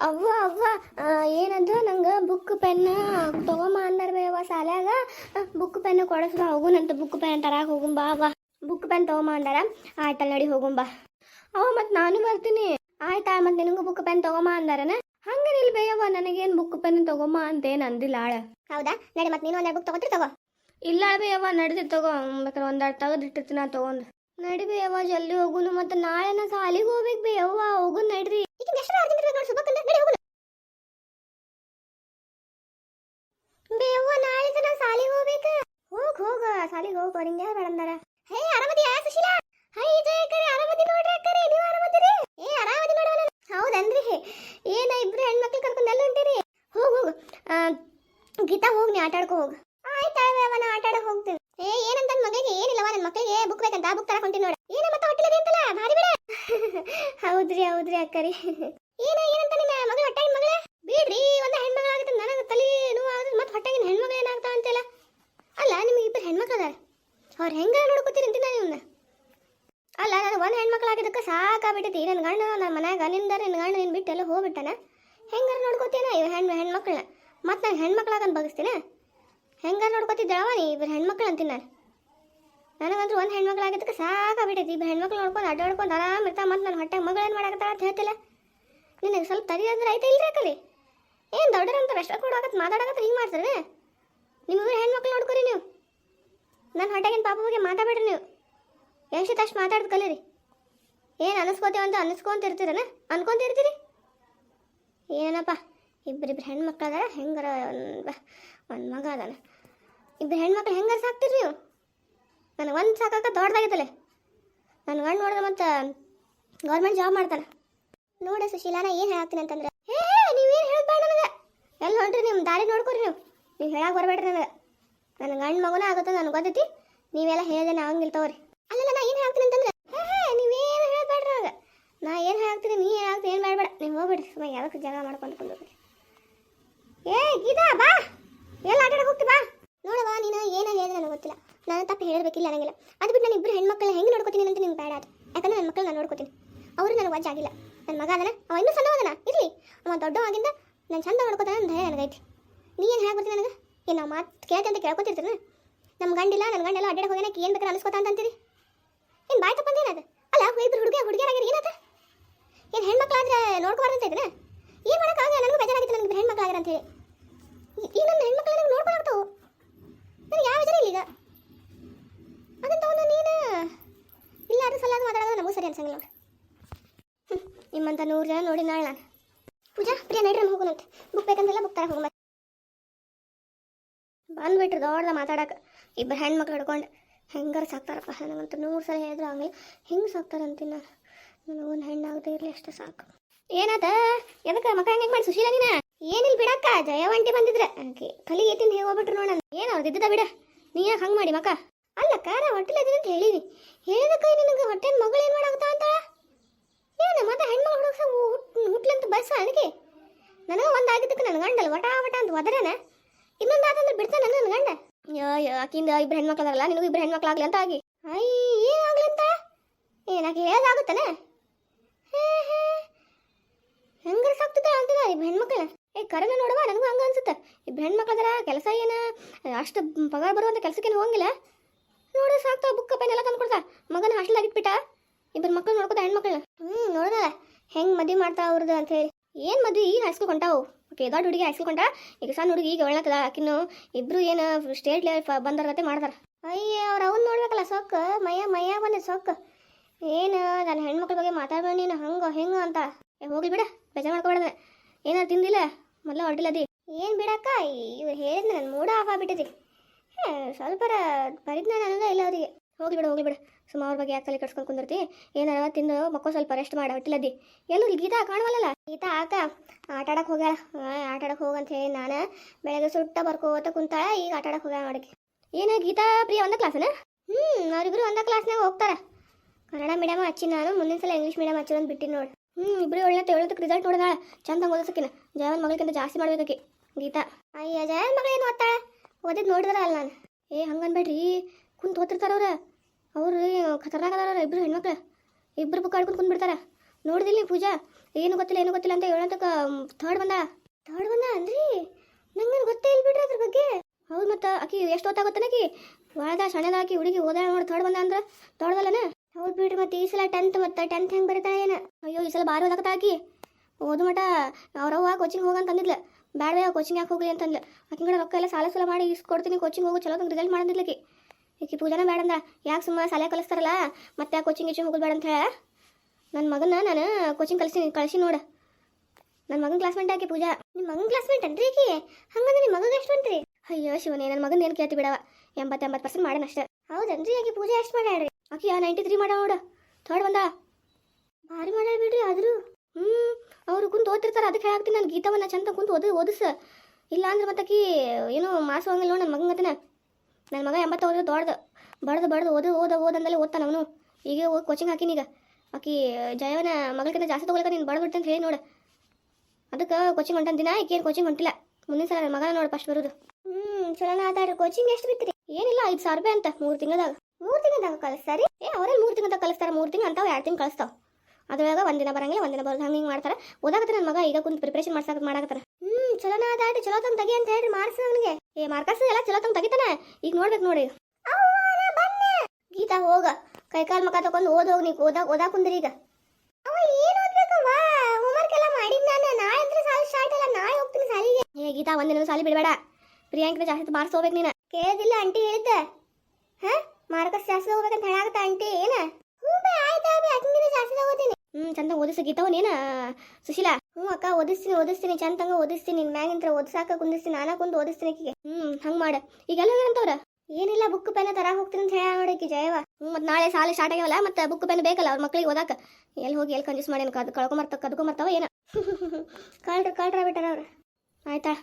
ಅವ್ವ ಅವ್ವ ಏನಂದ್ರೆ ನಂಗೆ ಬುಕ್ ಪೆನ್ ತಗೊಂಬ ಅಂದಾರ ಬೇ ಅವ್ವ ಸಾಲ್ಯಾಗ ಬುಕ್ ಪೆನ್ ಕೊಡಿಸ್ಬಾ ಹೋಗುನಂತ ಬುಕ್ ಪೆನ್ ತರಾಕ ಹೋಗುಂಬ ಬಾ ಅವ್ವ. ಬುಕ್ ಪೆನ್ ತಗೊಂಬ ಅಂದಾರ. ಆಯ್ತಲ್ಲ ನಡಿ ಹೋಗುಂಬ ಬಾ. ಅವ ಮತ್ತೆ ನಾನು ಬರ್ತೀನಿ ಆಯ್ತಾ ಮತ್ತೆ ನಿನಗೂ ಬುಕ್ ಪೆನ್ ತಗೊಂಬ ಅಂದಾರನ? ನಿಲ್ ಬೇಯವ್ವ ನನಗೇನು ಬುಕ್ ಪೆನ್ ತಗೊಂಬ ಅಂತೇನು ಅಂದಿಲ್ಲ ಆಳ. ಹೌದಾ? ನಡಿ ಮತ್ತೆ ನೀನು ಒಂದೆರಡು ಬುಕ್ ತಗೋತೀರಿ ತಗೋ. ಇಲ್ಲ ಬೇಯವ್ವ ನಡೆದಿ ತಗೋ. ಬೇಕಾದ್ರೆ ಒಂದೆರಡು ತೆಗೆದಿಟ್ಟಿರ್ತೀನಿ ನಾ ತಗೊಂಡು. ನಡಿ ಬೇಯವ್ವ ಜಲ್ದಿ ಹೋಗುನು. ಮತ್ತೆ ನಾಳೆ ನಾ ಸಾಲಿಗೆ ಹೋಗ್ಬೇಕು ಬೇಯವ್ವ ಹೋಗುನ್ ನಡ್ರಿ. ಈಗ ಎಷ್ಟು ಅರ್ಜೆಂಟ್ ಇರ್ಬೇಕು ನೋಡಿ ಸುಬ್ಬಕ್ಕಂದ ನಡಿ ಹೋಗುನು ಬೇಯವ್ವ ನಾಳೆ ನಾ ಸಾಲಿಗೆ ಹೋಗ್ಬೇಕು. ಹೋಗ್ ಸಾಲಿಗೆ ಹೋಗ್ ಬರಿಂಗ ಬೇಡಂದಾರ ಹೇ ನೀವು ಆರಾಮದಿರಿ ಏ ಆರಾಮದಿ ಹೌದನ್ರಿ? ಏನ ಇಬ್ರು ಹೆಣ್ಮಕ್ಳು ಕರ್ಕೊಂಡು ಎಲ್ಲ ಹೊಂಟಿರಿ? ಹೋಗ್ ಗೀತಾ, ಹೋಗ್, ನೀ ಆಟ ಆಡ್ಕೊ ಹೋಗು. ಆಯ್ತಾ ಅವನ ಆಟ ಆಡಕ್ ಹೋಗ್ತೀನಿ ಏ, ಏನಂತ ನನ್ ಮಗಳಿಗೆ? ಏನಿಲ್ಲವ ನನ್ನ ಮಕ್ಕಳಿಗೆ ಬುಕ್ ಬೇಕಂತ ಬುಕ್ ತರಕ್ ಹೊಂಟಿನಿ ನೋಡ. ಏನ ಮತ್ತೆ ಹೊಟ್ಟಿಲದೆ ಅಂತಲ್ಲ? ಭಾರಿ ಹೌದ್ರಿ ಹೌದ್ರಿ ಅಕ್ಕರಿ. ಏನ ಏನಂತ ನಿನ್ನ ಮಗಳು ಹೊಟ್ಟಾಗಿನ ಮಗಳ? ಬಿಡ್ರಿ, ಒಂದ ಹೆಣ್ಮಗಳಾಗಿತ್ತು ನನಗೆ ತಲೆ ನೋವು ಆಗುತ್ತೆ, ಮತ್ತೆ ಹೊಟ್ಟೆಗಿನ ಹೆಣ್ಮಗಳು ಏನಾಗ್ತಾವ ಅಂತೆಲ್ಲ. ಅಲ್ಲ, ನಿಮ್ಗೆ ಇಬ್ಬರು ಹೆಣ್ಮಕ್ಳು ಅದಾರ. ಅವ್ರು ಹೆಂಗ ನೋಡ್ಕೊತೀರಿ ಅಂತೀನಿ ನಾನು ಇವನ್ನ ಅಲ್ಲ ನಾನು ಒಂದು ಹೆಣ್ಮಕ್ಳಾಗಿದ್ದಕ್ಕೆ ಸಾಕಾಗ್ಬಿಟ್ಟೈತಿ ನನ್ನ ಗಂಡ ನನ್ನ ಮನ್ಯಾಗ ನಿಂದ ನಿನ್ನ ಗಂಡ ನಿನ್ ಬಿಟ್ಟು ಎಲ್ಲ ಹೋಗ್ಬಿಟ್ಟಾನ. ಹೆಂಗಾರ ನೋಡ್ಕೋತೀನ ಇವ್ ಹೆಣ್ಣು ಹೆಣ್ಮಕ್ಳನ್ನ? ಮತ್ತೆ ನಾನು ಹೆಣ್ಮಕ್ಳಾಗಂತ ಬಗಸ್ತೀನ? ಹೆಂಗಾರ ನೋಡ್ಕೋತಿದ್ದಾವ ನೀ ಇಬ್ಬರು ಹೆಣ್ಮಕ್ಳು ಅಂತೀನಿ ನಾನು? ನನಗಂತೂ ಒಂದು ಹೆಣ್ಮಕ್ಳಾಗಿದ್ದಕ್ಕೆ ಸಾಕಾಗ್ಬಿಟ್ಟೈತಿ ಇಬ್ಬರು ಹೆಣ್ಮಕ್ಳು ನೋಡ್ಕೊಂಡು ಅಡ್ಡಾಡ್ಕೊಂಡು ಆರಾಮ್ ಇರ್ತಾ ಮತ್ತೆ ನನ್ನ ಹೊಟ್ಟೆ ಮಗಳೇನು ಮಾಡಾಕತ್ತಾಳ ಅಂತ ಹೇಳ್ತಿಲ್ಲ. ನಿನಗೆ ಸ್ವಲ್ಪ ತರಿ ಅಂದ್ರೆ ಐತೆ ಇಲ್ರಿ ಅಕ್ಕಲಿ ಏನು ದೊಡ್ಡರಂತ ರೆಸ್ಟ್ ಕೊಡಾಕತ್ ಮಾತಾಡಕತ್ತ ಹಿಂಗೆ ಮಾಡ್ತಾರೆ ನಿಮಗೂ ಹೆಣ್ಮಕ್ಳು ನೋಡ್ಕೊರಿ ನೀವು. ನನ್ನ ಹೊಟ್ಟೆಗಿನ ಪಾಪ ಬಗ್ಗೆ ಮಾತಾಡ್ಬೇಡ್ರಿ ನೀವು. ಎಷ್ಟು ಅಷ್ಟು ಮಾತಾಡೋದು ಕಲೀರಿ. ಏನು ಅನಿಸ್ಕೋತೀವಿ ಅಂತ ಅನಿಸ್ಕೊಂತಿರ್ತೀರನ? ಅನ್ಕೊಂತಿರ್ತೀರಿ? ಏನಪ್ಪ ಇಬ್ಬರಿಬ್ರು ಹೆಣ್ಮಕ್ಳು ಅದಾರ, ಹೆಂಗಾರ ಒಂದು ಮಗ ಅದಾನ. ಇಬ್ಬರು ಹೆಣ್ಮಕ್ಳು ಹೆಂಗಾರ ಸಾಕ್ತೀರಿ ನೀವು? ನನಗೆ ಒಂದು ಸಾಕಾಕ ದೊಡ್ಡದಾಗಿದ್ದಲೆ. ನನ್ನ ಗಂಡು ನೋಡಿದ್ರೆ ಮತ್ತೆ ಗೌರ್ಮೆಂಟ್ ಜಾಬ್ ಮಾಡ್ತಾನೆ. ನೋಡಿ ಸುಶೀಲಾನ ಏನು ಹೇಳಾಕ್ತೀನಿ ಅಂತಂದ್ರೆ. ಹೇ ನೀವೇನು ಹೇಳಬೇಡ ನನಗೆ. ಎಲ್ಲಿ ಹೊಂಟ್ರಿ ನಿಮ್ಮ ದಾರಿ ನೋಡ್ಕೊರಿ ನೀವು. ನೀವು ಹೇಳಕ್ಕೆ ಬರಬೇಡ್ರಿ ನನಗೆ. ನನ್ನ ಗಂಡು ಮಗನ ಆಗುತ್ತೆ ನನಗೆ ಗೊತ್ತೈತಿ. ನೀವೆಲ್ಲ ಹೇಳಿದೆ ನಾ ಹಂಗಿಲ್ಲ ತಗೋರಿ. ಅಲ್ಲಲ್ಲ, ನಾ ಏನು ಹೇಳ್ತೀನಿ ಅಂತಂದ್ರೆ. ಹೇ ನೀವೇನು ಹೇಳ್ಬೇಡ್ರಿ ನನಗೆ. ನಾ ಏನು ಹೇಳ್ತೀನಿ ನೀ ಏನು ಹೇಳ್ತೀನಿ ಏನು ಮಾಡಬೇಡ ನೀವು ಹೋಗ್ಬಿಡ್ರಿ. ಸುಮ್ಮನೆ ಯಾವ್ದಕ್ಕೆ ಜಗಳ ಮಾಡ್ಕೊಂಡು ಕುಂದ್ರಿ ಏ, ಗೀತಾ, ಬಾ. ಎಲ್ಲ ಆಟ ಹೋಗ್ತಿ, ಬಾ. ನೋಡವಾ ನೀನು ಏನೇ ಹೇಳಿದ್ರೆ ನನಗೆ ಗೊತ್ತಿಲ್ಲ. ನಾನು ತಪ್ಪು ಹೇಳಬೇಕಿಲ್ಲ ಅನ್ನಂಗಿಲ್ಲ ಅದು ಬಿಟ್ಟು ನಾನು ಇಬ್ಬರು ಹೆಣ್ಮಕ್ಳು ಹೆಂಗೆ ನೋಡ್ಕೋತೀನಿ ಅಂತ ನಿಮ್ಗೆ ಬೇಡ ಅದು. ಯಾಕಂದ್ರೆ ನನ್ನ ಮಕ್ಕಳು ನಾನು ನೋಡ್ಕೋತೀನಿ. ಅವರು ನನಗೆ ವಜ್ಜ ಆಗಿಲ್ಲ ನನ್ನ ಮಗ ಅದನ, ಅವ ಇನ್ನೂ ಸಣ್ಣವದನ ಇರಲಿ. ಅವ ದೊಡ್ಡವಾಗಿಂದ ನಾನು ಚಂದ ನೋಡ್ಕೋತಾನೆ ಅಂತ ಧೈರ್ಯ ನನಗೈತಿ. ನೀ ಏನು ಹೇಳ್ಕೊತೀನಿ ನನಗೆ? ಏನು ನಾವು ಮಾತು ಕೇಳ್ತೀನಿ ಅಂತ ಕೇಳ್ಕೊತಿರ್ತೀನಿ ನಮ್ಮ ಗಂಡಿಲ್ಲ ನನ್ನ ಗಂಡೆಲ್ಲ ಅಡ್ಡಾಡಕ್ಕೆ ಹೋಗ್ಯಾನ ಏನು ಬೇಕಾದ್ರೆ ಅನಿಸ್ಕೋತ ಅಂತ ಅಂತೀರಿ? ಏನು ಬಾಯ್ ಅದು? ಅಲ್ಲ ಇಬ್ಬರು ಹುಡುಗ ಹುಡುಗಿಯರಾಗಿರಿ ಏನಾತ ಏನು ಹೆಣ್ಮಕ್ಳಾದ್ರೆ ಅಂತ ಇದನ್ನ ಏನು ಮಾಡೋಕ್ಕಾಗ ನನಗೂ ಬೇಜಾರಾಗಿತ್ತು ನನಗೆ ಹೆಣ್ಮಕ್ಳಾಗಿರ ಅಂತ ಹೇಳಿ. ಈ ನನ್ನ ಹೆಣ್ಮಕ್ಳು ನನಗೆ ನೋಡ್ಕೊಳಾಗ್ತಾವು ನನಗೆ ಯಾವ ವಿಚಾರ ಇಲ್ಲ ಈಗ ಅದನ್ನ ತಗೊಂಡು ನೀನು ಇಲ್ಲ ಅದ್ರ ಸಲ ಮಾತಾಡೋದು ನಮಗೂ ಸರಿ ಅನ್ಸಂಗಿಲ್ಲ ನೋಡ್ರಿ ನಿಮ್ಮಂತ ನೂರು ಜನ ನೋಡಿ ನಾಳೆ ನಾನು. ಪೂಜಾ, ಪ್ರಿಯ ನಡ್ರಿ ಹೋಗೋಣಂತೆ. ಬುಕ್ ಬೇಕಂತೆಲ್ಲ ಬುಕ್ ತರ ಹೋಗ ಬಂದ್ಬಿಟ್ರಿ ದೊಡ್ಡದ ಮಾತಾಡಕ್ಕೆ. ಇಬ್ಬರು ಹೆಣ್ಮಕ್ಳು ಹಿಡ್ಕೊಂಡು. ಹೆಂಗಾರ ಸಾಕ್ತಾರಪ್ಪ, ನನಗಂತೂ ನೂರು ಸಲ ಹೇಳಿದ್ರು ಹಂಗಿಲ್ಲ ಹೆಂಗೆ ಸಾಕ್ತಾರಂತೀನಿ ನಾನು. ನನಗೊಂದು ಹೆಣ್ಣಾಗದೇ ಇರಲಿ ಅಷ್ಟೇ ಸಾಕು. ಏನದ ಎದಕ್ಕೆ ಮಕ್ಕ ಹೆಂಗೆ ಮಾಡಿ ಸುಶೀಲ ನೀನ? ಏನಿಲ್ಲ ಬಿಡಕ್ಕ ಜಯವಂಟಿ ಬಂದಿದ್ರೆ. ಕಲಿಗೆ ತಿಂದು ಹೇಗೆ ಹೋಗ್ಬಿಟ್ರು ನೋಡೋಣ. ಏನು ಅವ್ರದ್ದು ಬಿಡ. ನೀ ಯಾಕೆ ಹಂಗೆ ಮಾಡಿ ಮಕ್ಕ? ಅಲ್ಲ ಕಾರ ಹೊಟ್ಟೆಲಿ ಅದೀನಿ ಅಂತ ಹೇಳಿನಿ ಹೇಳಿದಕ್ಕ ನಿನಗೆ ಹೊಟ್ಟೆನ ಮಗಳು ಏನು ಮಾಡಾಕತ್ತ ಅಂತ? ಏನು ಮತ್ತೆ ಹೆಣ್ಮಗಳು ಹುಡುಗ ಹುಟ್ಲಂತ ಬಯಸ ಅದಕ್ಕೆ ನನಗೆ ಒಂದು ನನ್ನ ಗಂಡಲ್ಲ ವಟ ವಟ ಅಂತ ಒದರೇನ? ಇನ್ನೊಂದು ಆತಂದ್ರೆ ಬಿಡ್ತಾನೆ ನನ್ನ ಗಂಡ? ಅಯ್ಯೋ ಯೋ ಆಕಿಂದ ಇಬ್ರು ಹೆಣ್ಮಕ್ಳು ಅದಾರಲ್ಲ ನಿನಗೂ ಇಬ್ರು ಹೆಣ್ಮಕ್ಳು ಆಗ್ಲಿ ಅಂತ ಆಗಿ. ಅಯ್ಯ ಏನಾಗ್ಲಿ ಅಂತ? ಏನಾಗಿ ಹೇಳೋದಾಗುತ್ತಾನೆ ಹೆಂಗಾರ ಸಾಕ್ತಿದ್ದ ಅಂತಿದ ಇಬ್ಬರು ಹೆಣ್ಮಕ್ಳ ಏ ಕರೆನ ನೋಡುವ, ನನಗೂ ಹಂಗ ಅನ್ಸುತ್ತೆ. ಹೆಣ್ಣು ಅದಾರ ಕೆಲಸ ಏನ? ಅಷ್ಟು ಪಗಾರ ಬರುವಂಥ ಕೆಲಸಕ್ಕೇನು ಹೋಗಿಲ್ಲ? ನೋಡಿ, ಸಾಕ್ತಾ ಬುಕ್ಕ ಪೆನ್ ಎಲ್ಲ ತಂದು ಕೊಡ್ತಾ? ಮಗನ ಹಾಸ್ಟೆಲ್ ಆಗಿಟ್ಬಿಟ್ಟ ಇಬ್ಬರು ಮಕ್ಕಳು ನೋಡ್ಕೊತ ಹೆಣ್ಮಕ್ಳನ್ನ? ಹ್ಞೂ ನೋಡದ. ಹೆಂಗೆ ಮದುವೆ ಮಾಡ್ತಾ ಅವ್ರದ್ದು ಅಂತ ಹೇಳಿ. ಏನು ಮದುವೆ? ಈಗ ಹೈಸ್ಕೂಲ್ ಕೊಂಟಾವು ಓಕೆ, ದೊಡ್ಡ ಹುಡುಗಿ ಹೈಸ್ಕೂಲ್ ಕೊಂಡ ಈಗ ಸಣ್ಣ ಹುಡುಗಿ, ಈಗ ಒಳ್ಳತದ ಆಕಿನ್ನು ಇಬ್ರು ಏನು ಸ್ಟೇಟ್ ಲೆವೆಲ್ ಬಂದರತೆ ಮಾಡ್ತಾರ. ಅಯ್ಯ, ಅವ್ರು ಅವ್ನು ನೋಡ್ಬೇಕಲ್ಲ ಸೊಕ್ಕ ಮಯ್ಯ ಮಯ್ಯ ಬಂದ ಸೊಕ್ಕ ಏನು ನನ್ನ ಹೆಣ್ಮಕ್ಳ ಬಗ್ಗೆ ಮಾತಾಡ್ಬೇಡ ನೀನು. ಹಂಗೆ, ಹೆಂಗೆ ಅಂತ. ಹೋಗ್ಲಿ ಬಿಡ. ಬೇಜಾರು ಮಾಡ್ಕೊಬೇಡ ಏನಾರು ತಿಂದಿಲ್ಲ? ಮೊದ್ಲ ಹೊರಟಿಲ್ಲದಿ ಏನು ಬಿಡಕ್ಕ? ಇವ್ರು ಹೇಳಿದ್ನ ನನ್ನ ಮೂಡ ಆಫ್ ಆಗ್ಬಿಟ್ಟೈತಿ ಹೇ ಸ್ವಲ್ಪ ಪರಿಜ್ಞಾನ ಅನ್ನೋದೇ ಇಲ್ಲ ಅವರಿಗೆ. ಹೋಗ್ಲಿ ಬಿಡು ಹೋಗ್ಲಿ ಬಿಡು. ಸುಮ್ಮ ಅವ್ರ ಬಗ್ಗೆ ಯಾಕೆ ತಲೆ ಕಟ್ಸ್ಕೊಂಡು ಕುಂದಿರ್ತಿ? ಏನಾರ ತಿಂದು ಮಕ್ಕೋ ಸ್ವಲ್ಪ ರೆಸ್ಟ್ ಮಾಡ ಹೊಟ್ಟಿಲದ್ದಿ ಎಲ್ಲೂ ಗೀತಾ ಕಾಣವಲ್ಲ ಗೀತಾ ಆಕ ಆಟ ಆಡಕ್ಕೆ ಹೋಗ್ಯಾಳ. ಆಟ ಆಡಕ್ಕೆ ಹೋಗಂತ ಹೇಳಿ ನಾನು ಬೆಳಗ್ಗೆ ಸುಟ್ಟ ಬರ್ಕೋತ ಕುಂತಾಳ, ಈಗ ಆಟ ಆಡಕ್ಕೆ ಹೋಗ್ಯಾಳ ಏನು, ಗೀತಾ ಪ್ರಿಯ, ಒಂದ ಕ್ಲಾಸನ ಹ್ಞೂ ಅವರಿಬ್ರು ಒಂದ ಕ್ಲಾಸ್ನಾಗ ಹೋಗ್ತಾರೆ. ಕನ್ನಡ ಮೀಡಿಯಮ್ ಹಚ್ಚಿ ನಾನು, ಮುಂದಿನ ಸಲ ಇಂಗ್ಲೀಷ್ ಮೀಡಿಯಮ್ ಹಚ್ಚಿರೋದು ಬಿಟ್ಟಿನಿ ನೋಡಿ. ಹ್ಞೂ ಇಬ್ಬರು ಒಳ್ಳೆ ಏಳಕ್ಕೆ ರಿಸಲ್ಟ್ ನೋಡಿದಾಳ. ಚಂದ ಓದಿಸಕಿನ ಜಯವನ್ ಮಗಳಿಗಿಂತ ಜಾಸ್ತಿ ಮಾಡ್ಬೇಕಿ ಗೀತಾ. ಅಯ್ಯ ಜಯನ್ ಮಗಳೇನು ಓದ್ತಾಳೆ? ಓದಿದ್ ನೋಡಿದ್ರ ಅಲ್ಲ ನಾನು. ಏ ಹಂಗನ್ಬೇಡ್ರಿ ಕುಂತ ಓದ್ತಿರ್ತಾರ ಅವ್ರ. ಅವ್ರು ಖತರ್ನಾಕ್ ಅದಾರ ಇಬ್ರು ಹೆಣ್ಮಕ್ಳು. ಇಬ್ರು ಬುಕ್ ಆಡ್ಕೊಂಡು ಕುಂದ್ಬಿಡ್ತಾರ. ನೋಡಿದಿಲ್ಲ ಪೂಜಾ. ಏನು ಗೊತ್ತಿಲ್ಲ ಏನು ಗೊತ್ತಿಲ್ಲ ಅಂತ ಹೇಳಂತಕ ಥರ್ಡ್ ಬಂದ. ಥರ್ಡ್ ಬಂದ ಅಂದ್ರಿ? ನಂಗೇನು ಗೊತ್ತೇ ಇಲ್ಲ ಬಿಡ್ರಿ ಅದ್ರ ಬಗ್ಗೆ. ಹೌದು ಮತ್ತೆ, ಆಕಿ ಎಷ್ಟು ಹೊತ್ತಾಗತ್ತನ ಆಕಿ? ಒಳದ ಸಣ್ಣದ ಆಕಿ ಹುಡುಗಿ ಓದಾಳ ನೋಡಿ ಥರ್ಡ್ ಬಂದ ಅಂದ್ರೆ. ತೊಡ್ದಲ್ಲನ ಹೌದು ಬಿಡ್ರಿ ಮತ್ತೆ, ಈ ಸಲ ಟೆಂತ್ ಮತ್ತೆ ಟೆಂತ್ ಹೆಂಗೆ ಬರೀತಾ ಏನ ಅಯ್ಯೋ, ಈ ಸಲ ಬಾರಿ ಓದಾಕತ್ತಾಕಿ ಓದು ಮಟ ಅವ್ರವ್ವ ಕೋಚಿಂಗ್ ಹೋಗಂತ ಬ್ಯಾಡ ಬೇಗ ಕೋಚಿಂಗ್ ಯಾಕೆ ಹೋಗಲಿ ಅಂತಂದ್ಲು. ಆಕಿನ ಕಡೆ ರೊಕ್ಕ ಎಲ್ಲ ಸಾಲ ಸಾಲ ಮಾಡಿ ಇಸ್ಕೊಡ್ತೀನಿ ಕೋಚಿಂಗ್ ಹೋಗು, ಚಲೋ ರಿಸಲ್ಟ್ ಮಾಡಂದಿದ್ಲಕಿ ಈಕಿ ಪೂಜಾನ ಬೇಡ ಅಂದ ಯಾಕೆ ಸುಮ್ಮ ಸಾಲೆ ಕಲಿಸ್ತಾರಲ್ಲ? ಮತ್ತೆ ಯಾಕೆ ಕೋಚಿಂಗ್ ಹೆಚ್ಚು ಹೋಗೋದು ಬೇಡ ಅಂತ ಹೇಳ. ನನ್ನ ಮಗನ ನಾನು ಕೋಚಿಂಗ್ ಕಲಿಸ್ತೀನಿ, ಕಳಿಸಿ ನೋಡು. ನನ್ನ ಮಗನ ಕ್ಲಾಸ್ಮೇಟ್ ಆಕಿ ಪೂಜಾ. ನಿಮ್ಮ ಮಗನ ಕ್ಲಾಸ್ಮೇಟ್ ಅನ್ರಿ ಆಕಿ? ಹಂಗಂದ್ರೆ ನಿಮ್ಮ ಮಗಗೆ ಎಷ್ಟು ಅಂತ್ರಿ ಅಯ್ಯೋ ಶಿವನೇ ನನ್ನ ಮಗನ ಏನು ಕೇಳ್ತಿ ಬಿಡವ. ಎಂಬತ್ತು ಎಂಬತ್ತು ಪರ್ಸೆಂಟ್ ಮಾಡ್ಯಾನ ಅಷ್ಟೇ. ಹೌದನ್ರಿ ಆಕಿ ಪೂಜೆ, ಎಷ್ಟು ಮಾಡ್ಯಾಳ್ರಿ? ಆಕಿ ನೈಂಟಿ ತ್ರೀ ಮಾಡ ನೋಡು. ಥರ್ಡ್ ಬಂದ. ಭಾರಿ ಮಾಡ್ಯಾಳ ಬಿಡ್ರಿ ಆದರೂ. ಹ್ಞೂ ಅವರು ಕುಂತು ಓದ್ತಿರ್ತಾರೆ, ಅದಕ್ಕೆ ಹೇಳಾಕ್ತೀನಿ ನಾನು ಗೀತವನ್ನು ಚಂದ ಕುಂತು ಓದಿ, ಓದಿಸ. ಇಲ್ಲ ಅಂದ್ರೆ ಮತ್ತಾಕಿ ಏನೋ ಮಾಸು ಹೋಗಂಗಿಲ್ಲ ನೋಡಿ ನನ್ನ ಮಗಂಗತನ. ನನ್ನ ಮಗ ಎಂಬತ್ತು ಓದಿದ್ರೆ ದೊಡ್ಡದು, ಬಡ್ದು ಬಡ್ದು, ಓದು, ಓದ ಓದಂದಲ್ಲಿ ಓದ್ತಾನ ಅವನು. ಈಗ ಹೋಗಿ ಕೋಚಿಂಗ್ ಹಾಕಿನಿ ಈಗ. ಆಕಿ ಜಯವನ ಮಗಳಿಗಿಂತ ಜಾಸ್ತಿ ತಗೊಳಕ ನೀನು ಬಡ್ದು ಬಿಡ್ತಂತ ಹೇಳಿ ನೋಡು. ಅದಕ್ಕೆ ಕೋಚಿಂಗ್ ಹೊಂಟನ್ ದಿನ ಕೋಚಿಂಗ್ ಹೊಂಟಿಲ್ಲ. ಮುಂದಿನ ಸಲ ನನ್ನ ಮಗನ ನೋಡಿ ಫಸ್ಟ್ ಬರೋದು. ಹ್ಞೂ ಚಲೋ ಆತಾಡ್ರಿ ಕೋಚಿಂಗ್ ಎಷ್ಟು ಬಿತ್ರಿ? ಏನಿಲ್ಲ, ಐದು ಸಾವಿರ ರೂಪಾಯಿ ಅಂತ, ಮೂರು ತಿಂಗಳದಾಗ. ಮೂರು ತಿಂಗಳದಾಗ ಕಳಿಸ್ತಾರೆ ಏ ಅವರೇ ಮೂರು ತಿಂಗಳದಾಗ ಕಳಿಸ್ತಾರೆ, ಮೂರು ತಿಂಗಳು ಅಂತಾವ, ಎರಡು ತಿಂಗಳು ಕಳಿಸ್ತಾವ. ಅದ್ರಾಗ ಒಂದಿನ ಬರಂಗಿಲ್ಲ, ಒಂದಿನ ಬರೋದು. ಹಂಗೆ ಮಾಡ್ತಾರೆ. ಓದಾಕತ್ತ ನನ್ನ ಮಗ ಈಗ ಕುಂತು ಪ್ರಿಪ್ರೇಷನ್ ಮಾಡ್ಸಕ್ ಮಾಡಾಕತ್ತಾರ ಹ್ಮ್, ಚಲೋನ ಅದಾಡ್ರಿ ಚಲೋ ತಂಗ ತೆಗಿ ಅಂತ ಹೇಳಿ ಮಾಡಿಸ್ ನನಗೆ ಏ, ಮಾರ್ಕಸ್ ಎಲ್ಲ ಚಲೋ ತಂಗ ತೆಗಿತಾನೆ? ಈಗ ನೋಡ್ಬೇಕು ನೋಡಿ. ಗೀತಾ, ಹೋಗ. ಕೈ ಕಾಲು ಮಕ ತಗೊಂಡು ಓದ್ ಹೋಗಿ ನೀವು ಓದಾ ಓದಾ ಕುಂದ್ರಿ ಈಗ. ಅವ ಏನ್ ಓದ್ಬೇಕವ್ವ? ಹೋಮ್ವರ್ಕ್ ಎಲ್ಲ ಮಾಡಿದ್ ನಾನು. ಅಂದ್ರೆ ಸಾಲಿ ಸ್ಟಾರ್ಟ್ ನಾಳೆ ಹೋಗ್ತೀನಿ ಸಾಲಿಗೆ. ಏ, ಗೀತಾ ಒಂದಿನ ಸಾಲಿ ಬಿಡಬೇಡ. ಪ್ರಿಯಾಂಕಿನ ಜಾಸ್ತಿ ಮಾರ್ಕ್ಸ್ ಹೋಗ್ಬೇಕು ನೀನು. ಕೇಳಿದಿಲ್ಲ ಆಂಟಿ ಹೇಳಿದ್ದೆ. ಹಾ? ಮಾರ್ಕಸ್ ಜಾಸ್ತಿ ಹೋಗ್ಬೇಕಂತ ಹೇಳಾಗತ್ತ ಆಂಟಿ? ಏನ? ಹ್ಞೂ ಬೇ, ಆಯ್ತಾ ಬೇ. ಅಕ್ಕಿಂಗಿನ ಜಾಸ್ತಿ ತಗೋತೀನಿ. ಹ್ಞೂ ಚಂದ ಓದಿಸಿ ನೀನ ಸುಶೀಲಾ ಹ್ಞೂ ಅಕ್ಕ, ಓದಿಸ್ತೀನಿ ಓದಿಸ್ತೀನಿ ಚಂದಂಗ ಓದಿಸ್ತೀನಿ, ನಿನ್ ಮ್ಯಾಗಿಂತ್ರ ಓದಿಸಾಕ ಕುಂದಿಸ್ತೀನಿ, ನಾನಾ ಕುಂದು ಓದಿಸ್ತೀನಿ ಆಕಿಗೆ. ಹ್ಞೂ ಹಂಗೆ ಮಾಡ. ಈಗೆಲ್ಲ ಹೋಗ್ಯಾರಂತವ್ರ ಏನಿಲ್ಲ ಬುಕ್ ಪೆನ್ ತರ ಹೋಗ್ತೀನಿ ಅಂತ ಹೇಳ ನೋಡಕ್ಕೆ ಜಯವ ಮತ್ತೆ ನಾಳೆ ಸಾಲೆ ಸ್ಟಾರ್ಟ್ ಆಗ್ಯಾವಲ್ಲ, ಮತ್ತೆ ಬುಕ್ ಪೆನ್ ಬೇಕಲ್ಲ ಅವ್ರ ಮಕ್ಳಿಗೆ ಓದಾಕ? ಎಲ್ಲಿ ಹೋಗಿ ಎಲ್ಲಿ ಕಂಜೂಸ್ ಮಾಡಿ ಕದ್ ಕದ್ಕೊ ಕದ್ಕೊಂಬರ್ತಾವ ಏನ? ಕಳ್ರ ಕಳ್ರ ಬಿಟ್ಟಾರ ಅವ್ರು. ಆಯ್ತಾ,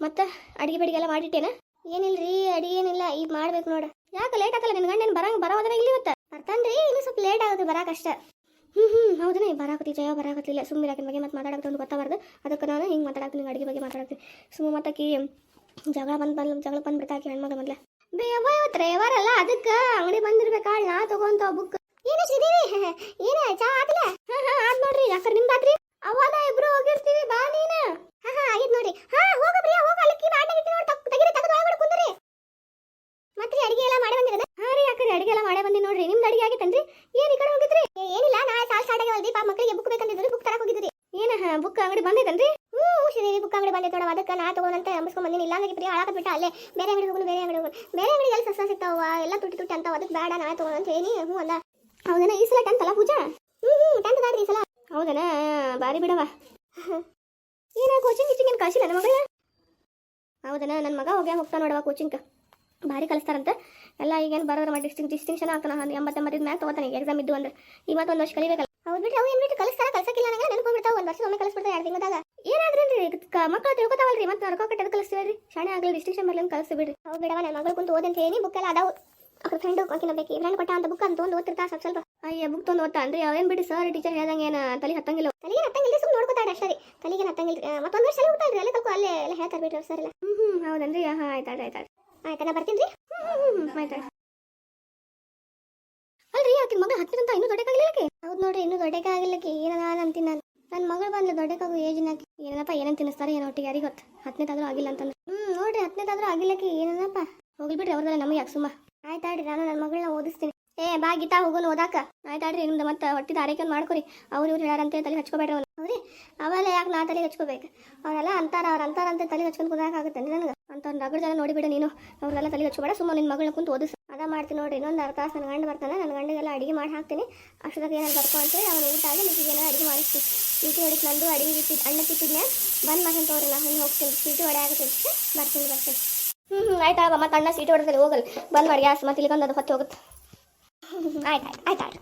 ಮತ್ತೆ ಅಡಿಗೆ ಬಡಿಗೆ ಎಲ್ಲ ಮಾಡಿಟ್ಟೇನ? ಏನಿಲ್ರಿ ಅಡಿಗೆ ಏನಿಲ್ಲ, ಈಗ ಮಾಡ್ಬೇಕು ನೋಡ. ಯಾಕೆ ಲೇಟ್ ಆಗಲ್ಲ, ನಿನ್ ಗಂಡ ಬರಂಗ್ ಬರೋದ್ರ ಇಲ್ಲಿ ಇವತ್ತ? ಬರ್ತಾನ್ರಿ ಇನ್ನು ಸ್ವಲ್ಪ ಲೇಟ್ ಆಗುತ್ತೆ, ಬರಾಕ ಅಷ್ಟ ಹ್ಮ್ ಹ್ಮ್ ಹೌದನೇ ಬರಾಕತಿ ಜಯ ಬರಾಕತ್ತಿಲ್ಲ ಸುಮ್ಮನೆ ಆಕಿನ ಬಗ್ಗೆ ಮತ್ತೆ ಮಾತಾಡಕ್ಕೆ ಒಂದು ಗೊತ್ತಾಗಬಾರ್ದು. ಅದಕ್ಕೆ ನಾನು ಹಿಂಗೆ ಮಾತಾಡಕ್ತೀನಿ ಅಡಿಗೆ ಬಗ್ಗೆ ಮಾತಾಡಕ್ತೀನಿ ಸುಮ್ಮ ಮತ್ತಾಕಿ ಜಗಳ ಬಂದ್ ಬಂದ್, ಜಗಳ ಬಂದ್ಬಿಡ್ತಾಕಿ ಹೆಣ್ಮಗ ಮೊದ್ಲ. ಬೇವ ಇವತ್ತು ರೇವಾರ ಅಲ್ಲ ಅದಕ್ಕೆ ಅಂಗಡಿ ಬಂದಿರ್ಬೇಕಾ? ನಾ ತಗೊಂತ ಬುಕ್ ಏನು ಶ್ರೀದೇವಿ? ಏನ ಚಾ ಆತ್ಲ ಹಾ ಹಾ ಆತ್ ನೋಡ್ರಿ ಯಾಕಂದ್ರೆ ನಿಮ್ದು ಆತ್ರಿ ಅವನ ಇಬ್ರು ಹೋಗಿರ್ತೀವಿ ಬಾ ನೀನ ಹಾ ಹಾ ಆಗಿದ್ ನೋಡ್ರಿ ಹಾ ಹೋಗ ಪ್ರಿಯಾ ಹೋಗ ಅಲ್ಲಕ್ಕಿ ಬಾಂಡೆ ಇಟ್ಟು ನೋಡಿ ತೆಗಿರಿ ತೆಗೆದು ಒಳಗಡೆ ಕುಂದ್ರಿ ಮತ್ತೆ ಅಡಿಗೆ ಎಲ್ಲ ಮಾಡಿ ಬಂದಿರದ ಹಾ ರೀ ಯಾಕಂದ್ರೆ ಅಡಿಗೆ ಎಲ್ಲ ಮಾಡೇ ಬಂದಿ ನೋಡ್ರಿ ನಿಮ್ದು ಅಡಿಗೆ ಆಗೈತನ್ರಿ ಏನ್ ಈ ಕಡೆ ಹೋಗಿದ್ರಿ ಏ, ಏನಿಲ್ಲ ನಾಳೆ ಸಾಲ್ ಸ್ಟಾರ್ಟ್ ಆಗ್ಯಾವಲ್ರಿ ಪಾಪ ಮಕ್ಕಳಿಗೆ ಬುಕ್ ಬೇಕಂತಿದ್ರಿ ಬುಕ್ ತರಕ್ ಹೋಗಿದ್ರಿ ಏನ ಬುಕ್ ಅಂಗಡಿ ಬಂದೈತನ್ರಿ? ಹ್ಞೂ ಶ್ರೀದೇವಿ ಬುಕ್ ಅಂಗಡಿ ಬಂದೈತೆ ನೋಡವ ಅದಕ್ಕೆ ನಾ ತಗೊಂಡಂತ ಅಂಬಿಸ್ಕೊಂಡ್ ಬಂದಿನಿ. ಇಲ್ಲ ಅಂದ್ರೆ ಬರೀ ಹಾಳಾಕ ಬಿಟ್ಟ, ಅಲ್ಲೇ ಬೇರೆ ಅಂಗಡಿ ಹೋಗೋಣ ಬೇರೆ ಅಂಗಡಿ ಹೋಗೋಣ ಬೇರೆ ಅಂಗಡಿ ಎಲ್ಲ ಸಸ್ತ ಸಿಗ್ತಾವ ಎಲ್ಲ ತುಟ್ಟಿ ತುಟ್ಟಿ ಅಂತ ಅದಕ್ಕೆ ಬೇಡ ನಾ ತಗೊಂಡಂತ ಹೇಳಿ ಹ್ಞೂ ಅಲ್ಲ ಹೌದನ, ಈ ಸಲ ಟೆಂತ್ ಅಲ್ಲ ಪೂಜಾ? ಹ್ಞೂ ಹ್ಞೂ ಟೆಂತ್ ಈ ಸಲ. ಹೌದನ, ಬಾರಿ ಬಿಡವ ಏನ ಕೋಚಿಂಗ್ ಗಿಚಿಂಗ್ ಏನು ಕಳಿಸಿಲ್ಲ ನನ್ನ ಮಗಳ ಹೌದನ ನನ್ನ ಮಗ ಹೋಗ್ಯಾ ಹೋಗ್ತಾ ನೋಡವ ಕೋಚಿಂಗ್ ಭಾರಿ ಕಲಿಸ್ತಾರಂತ. ಎಲ್ಲ ಈಗೇನು ಬರೋದ್ರ ಮಾಡಿ ಡಿಸ್ಟಿಂಗ್ ಡಿಸ್ಟಿಂಕ್ಷನ್ ಆಗ್ತಾನೆ. ಒಂದು ಎಂಬತ್ತೆಂಬತ್ತಿದ ಮ್ಯಾಗ ತಗೋತಾನೆ ಎಕ್ಸಾಮ್ ಇದ್ದು ಅಂದ್ರೆ. ಈ ಮತ್ತೊಂದು ವರ್ಷ ಕಲಿಬೇಕಲ್ಲ. ಹೌದು ಬಿಟ್ರೆ ಅವು ಏನು ಬಿಟ್ಟು ಕಲಿಸ್ತಾರ, ಕಲ್ಸಕ್ಕಿಲ್ಲ ನನಗೆ ನೆನ್ಕೊಂಡ್ಬಿಡ್ತಾವ ಒಂದು ವರ್ಷ ಒಮ್ಮೆ ಕಲಿಸ್ಬಿಡ್ತಾರೆ ಎರಡು ತಿಂಗಳದಾಗ. ಏನಾದ್ರೇನ್ರಿ ಮಕ್ಕಳು ತಿಳ್ಕೊತಾವಲ್ರಿ, ಮತ್ತೆ ನಡ್ಕೋ ಕಟ್ಟದ ಕಲಿಸ್ತೀವಿ ಶಾಣೆ ಆಗಲಿ ಡಿಸ್ಟಿಂಕ್ಷನ್ ಬರ್ಲಿ ಅಂತ ಕಲಿಸ್ತೀವಿ ಬಿಡ್ರಿ. ಹೌದು ಬಿಡವ ನನ್ನ ಮಗಳು ಕುಂತು ಓದಂತ ಹೇಳಿ ಬುಕ್ ಎಲ್ಲ ಅದಾವು. ಅವ್ರ ಫ್ರೆಂಡ್ ಆಕಿನ ಬೇಕು ಫ್ರೆಂಡ್ ಕೊಟ್ಟ ಅಂತ ಬುಕ್ ಅಂತ ಒಂದು ಓದ್ತಿರ್ತಾ ಸ್ವಲ್ಪ ಸ್ವಲ್ಪ. ಅಯ್ಯ ಬುಕ್ ತೊಂದು ಓದ್ತಾ ಅಂದ್ರೆ ಅವೇನು ಬಿಡಿ ಸರ್ ಟೀಚರ್ ಹೇಳ್ದಂಗೆ ಏನು ತಲೆ ಹತ್ತಂಗಿಲ್ಲ. ತಲೆಗೆ ಹತ್ತಂಗಿಲ್ಲ ಸುಮ್ಮನೆ ನೋಡ್ಕೊತಾಳೆ ಅಷ್ಟೇ ರೀ ತಲೆಗೆ ಹತ್ತಂಗಿಲ್ಲ ಮತ್ತೊಂದು ವರ್ಷ ಹೋಗ್ತಾಳ್ರಿ ಅಲ್ಲೇ ಕಲ್ಕೊ, ಅಲ್ಲೇ ಎಲ್ಲ ಹೇಳ್ತಾರೆ ಬಿಡ್ರಿ ಸರ್ ಇಲ್ಲ ಹ್ಞೂ ಹ್ಞೂ ಹೌದನ್ರಿ ಹಾಂ ಆಯ್ತಾಡ್ರಿ ಆಯ್ತಾಡ್ರಿ ಆಯ್ತಾ ನಾ ಬರ್ತೀನಿ ರೀ? ಹ್ಞೂ ಹ್ಞೂ ಆಯ್ತಾ ಅಲ್ರಿ, ಆಕಿನ ಮಗ ಹತ್ತಿರಂತ ಇನ್ನೂ ಹೌದು ನೋಡ್ರಿ, ಇನ್ನೂ ದೊಡ್ಡಕ್ಕಾಗಿಲ್ಲಕ್ಕೆ ಏನದ ಅಂತೀನಿ ನಾನು. ನನ್ನ ಮಗಳು ಬಂದ್ಲು ದೊಡ್ಡಕ್ಕಾಗು ಏಜ್ನಾಕಿ ಏನಪ್ಪ ಏನಂತ ತಿನ್ನಿಸ್ತಾರೆ, ಏನೋ ಒಟ್ಟಿಗೆ ಯಾರಿಗೆ ಗೊತ್ತು. ಹತ್ತನೇದಾದ್ರೂ ಆಗಿಲ್ಲ ಅಂತಂದ್ರೆ. ಹ್ಞೂ ನೋಡ್ರಿ ಹತ್ತನೇದಾದ್ರೂ ಆಗಿಲ್ಲಕ್ಕೆ ಏನಪ್ಪ ಹೋಗ್ಲಿ ಬಿಡ್ರಿ ಅವ್ರದಲ್ಲ ನಮಗೆ ಯಾಕೆ ಸುಮ್ಮ? ಆಯ್ತಾಡ್ರಿ ನಾನು ನನ್ನ ಮಗಳನ್ನ ಓದಿಸ್ತೀನಿ. ಏ, ಬಾ ಗೀತಾ, ಹೋಗೋನು ಓದಾಕ. ಆಯ್ತಾಡ್ರಿ ನಿಮ್ದು ಮತ್ತೆ ಹೊಟ್ಟಿದ ಆರೈಕೆ ಮಾಡ್ಕೊರಿ. ಅವ್ರು ಇವ್ರು ಹೇಳಾರಂತೆ ತಲೆ ಹಚ್ಕೋಬೇಡ್ರಿ ಅವ್ರಿ ಹೌದ್ರಿ? ಅವೆಲ್ಲ ಯಾಕೆ ನಾ ತಲೆ ಹಚ್ಕೋಬೇಕು? ಅವರೆಲ್ಲ ಅಂತಾರ, ಅವ್ರು ಅಂತಾರಂತೆ ತಲೆ ಹಚ್ಕೊಂಡು ಕುದಾಕಾಗುತ್ತೆ ನನಗೆ? ಅಂತ ಒಂದು ರಗಡ್ ಜನ ನೋಡಿಬಿಡ ನೀನು. ಅವ್ರನ್ನೆಲ್ಲ ತಲೆ ಹಚ್ಕೋಬೇಡ ಸುಮ್ಮನೆ ನಿನ್ನ ಮಗಳನ್ನ ಕುಂತು ಓದಿಸ್. ಅದ ಮಾಡ್ತೀನಿ ನೋಡ್ರಿ, ಇನ್ನೊಂದು ಅರ್ಧ ತಾಸು ನನ್ನ ಗಂಡ ಬರ್ತಾನೆ, ನನ್ನ ಗಂಡಿಗೆಲ್ಲ ಅಡಿಗೆ ಮಾಡಿ ಹಾಕ್ತೀನಿ. ಅಷ್ಟೊತ್ತಿಗೆ ಏನಾದ್ರು ಬರ್ಕೊ ಅಂತೇಳಿ ಅವನು ಊಟ ಆಗಿ ನಿಮಗೆ ಏನಾರು ಅಡಿಗೆ ಮಾಡಿಸ್ತೀನಿ ಸೀಟಿ ಹೊಡಿಕ್ ನಂದು ಅಡಿಗೆ ಇಟ್ಟಿದ್ದು ಅಣ್ಣ ತಿಟ್ಟಿದ್ನೆ ಬಂದು ಮಾಡ್ತೀನಿ ತೋರಿ ನಾನು ಹಿಂಗೆ ಹೋಗ್ತೀನಿ. ಸೀಟಿ ಹೊಡೆ ಆಗುತ್ತೆ ಬರ್ತೀನಿ ಬರ್ತೀನಿ. ಹ್ಞೂ ಹ್ಞೂ ಆಯ್ತಾ ಮತ್ತೆ ಅಣ್ಣ ಸೀಟಿ ಹೊಡೆದಲ್ಲಿ ಹೋಗಲ್ಲ ಬಂದು ಮಾಡಿ, ಗ್ಯಾಸ್, ಮತ್ತೆ ಇಲ್ಲಿಗೊಂದು ಅದು ಹೊತ್ತು ಹೋಗುತ್ತೆ. ಆಯ್ತು ಆಯ್ತು ಆಯ್ತು ಆಯ್ತು.